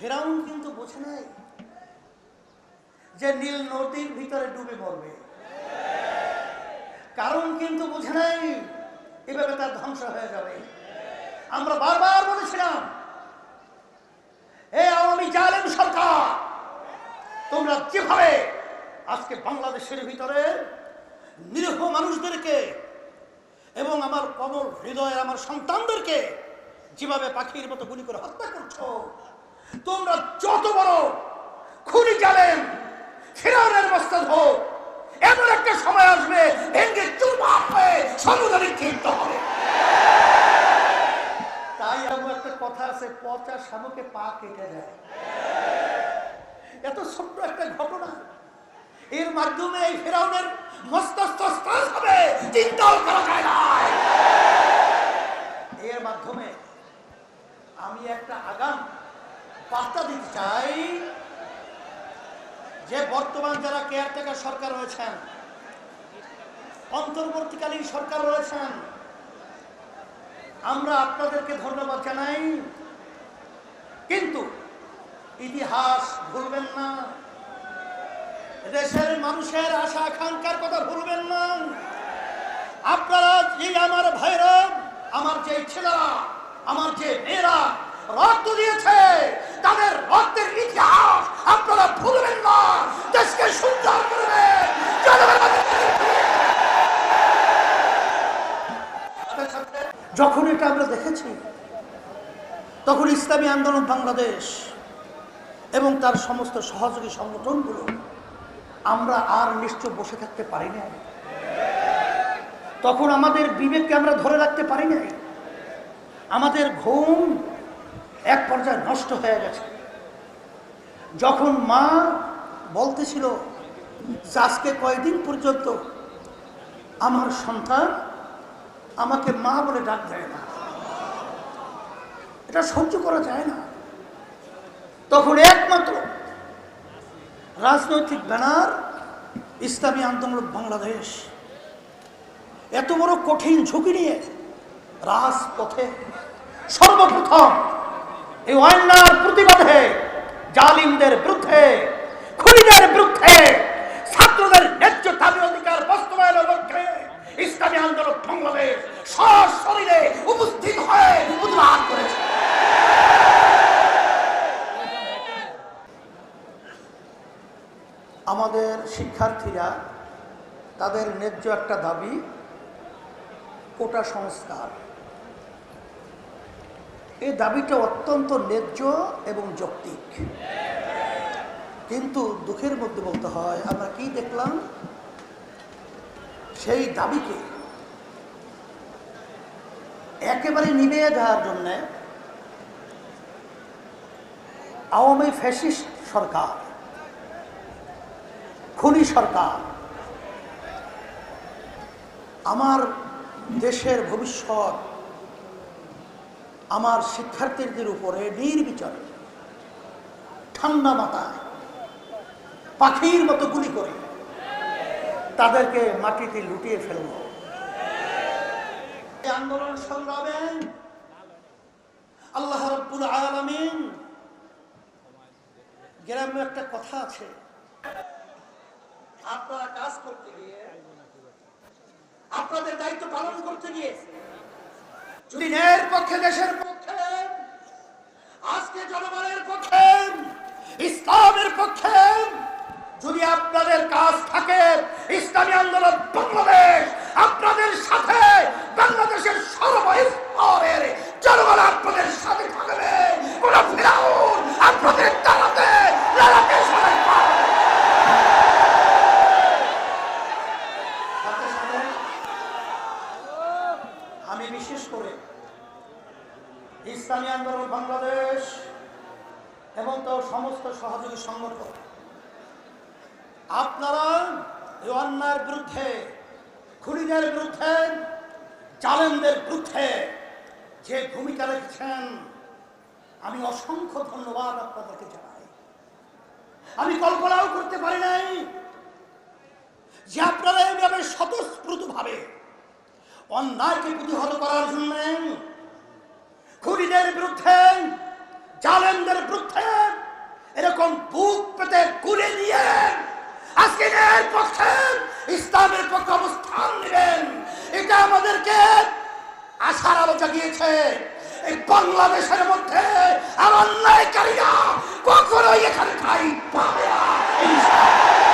ফেরাউন কিন্তু বোঝে নাই যে নীল নদীর ভিতরে ডুবে মরবে। কারণ কিন্তু বুঝে নাই, এভাবে তার ধ্বংস হয়ে যাবে। আমরা বারবার বলেছিলাম এ আওয়ামী জালেম সরকার, তোমরা যেভাবে আজকে বাংলাদেশের ভিতরে নিরীহ মানুষদেরকে এবং আমার কমল হৃদয়ের আমার সন্তানদেরকে যেভাবে পাখির মতো গুলি করে হত্যা করছ তোমরা যত বড় খুনি জালেম, ফিরাউনের মস্তক হোক এমন একটা সময় আসবে ভেঙ্গে চুরমার হয়ে সমুদ্রে ক্ষিপ্ত হবে। তাই আমার একটা কথা আছে, পচা শামুকে পা কেটে যায় এত ছোট্ট একটা ঘটনা। এর মাধ্যমে এই ফেরাউনের মস্তস্ত স্থান হবে, চিন্তাও করা যায় না। এর মাধ্যমে আমি একটা আগাম বার্তা দিতে চাই যে বর্তমান যারা কেয়ারটেকার সরকার রয়েছেন, অন্তর্বর্তীকালীন সরকার রয়েছেন, আমরা আপনাদেরকে ধন্যবাদ জানাই। কিন্তু ইতিহাস ভুলবেন না, দেশের মানুষের আশা আকাঙ্ক্ষার কথা ভুলবেন না। আপনারা যে আমার ভাইরা, আমার যে ছেলেরা, আমার যে মেয়েরা রক্ত দিয়েছে তাদের রক্তের ইতিহাস আপনারা ভুলবেন না দেশকে সুন্দর করবে যখন এটা আমরা দেখেছি, তখন ইসলামী আন্দোলন বাংলাদেশ এবং তার সমস্ত সহযোগী সংগঠনগুলো, আমরা আর নিশ্চয় বসে থাকতে পারি না তখন আমাদের বিবেককে আমরা ধরে রাখতে পারি নাই। আমাদের ঘুম এক পর্যায়ে নষ্ট হয়ে গেছে। যখন মা বলতেছিল আজকে কয়দিন পর্যন্ত আমার সন্তান আমাকে মা বলে ডাক দেয় না। এটা সহ্য করা যায় না। তখন একমাত্র রাজনৈতিক ব্যানার ইসলামী আন্দোলন বাংলাদেশ। এত বড় কঠিন ঝুঁকি নিয়ে রাজপথে সর্বপ্রথম এই অন্যার প্রতিবাদে জালিমদের বিরুদ্ধে খুনিদের বিরুদ্ধে ছাত্রদের ন্যায্য দাবি অধিকার বাস্তবায়নের লক্ষ্যে ইসলামী আন্দোলন বাংলাদেশ সশরীরে উপস্থিত হয়ে উদ্ধার করেছে আমাদের শিক্ষার্থীরা তাদের ন্যায্য একটা দাবি, কোটা সংস্কার। এই দাবিটা অত্যন্ত ন্যায্য এবং যৌক্তিক। কিন্তু দুঃখের মধ্যে বলতে হয়, আমরা কি দেখলাম? সেই দাবিকে একেবারে নিভিয়ে দেওয়ার জন্যে আওয়ামী ফ্যাসিস্ট সরকার খুনি সরকার। আমার দেশের ভবিষ্যৎ, আমার শিক্ষার্থীদের উপরে নির্বিচারে, ঠান্ডা মাথায়, পাখির মতো গুলি করে তাদেরকে মাটিতে লুটিয়ে ফেলব। আন্দোলন সংগ্রামে আল্লাহ রব্বুল আলামিন। গ্রামে একটা কথা আছে। আপনারা কাজ করতে গিয়ে, আপনাদের দায়িত্ব পালন করতে গিয়ে, যদি ন্যায়ের পক্ষে, দেশের পক্ষে, আজকে জনগণের পক্ষে, ইসলামের পক্ষে, যদি আপনাদের কাজ থাকে, ইসলামী আন্দোলন বাংলাদেশ। বিশেষ করে ইসলামী আন্দোলন বাংলাদেশ এবং তার সমস্ত সহযোগী সংগঠন। আপনারা অন্যায়ের বিরুদ্ধে, খুনিদের বিরুদ্ধে, জালেমদের বিরুদ্ধে যে ভূমিকা রেখেছেন, আমি অসংখ্য ধন্যবাদ আপনাদেরকে জানাই। আমি কল্পনাও করতে পারি নাই যে আপনারা এইভাবে ভাবে অন্যায়কে প্রতিহত করার জন্য খুনিদের বিরুদ্ধে, জালেমদের বিরুদ্ধে এরকম বুক পেতে গুলি নিয়ে আজকে পক্ষে ইসলামের পক্ষে অবস্থান নেবেন। এটা আমাদেরকে আশার আলো জাগিয়েছে। এই বাংলাদেশের মধ্যে আর অন্যায়কারীরা কখনোই এখানে খাই পায়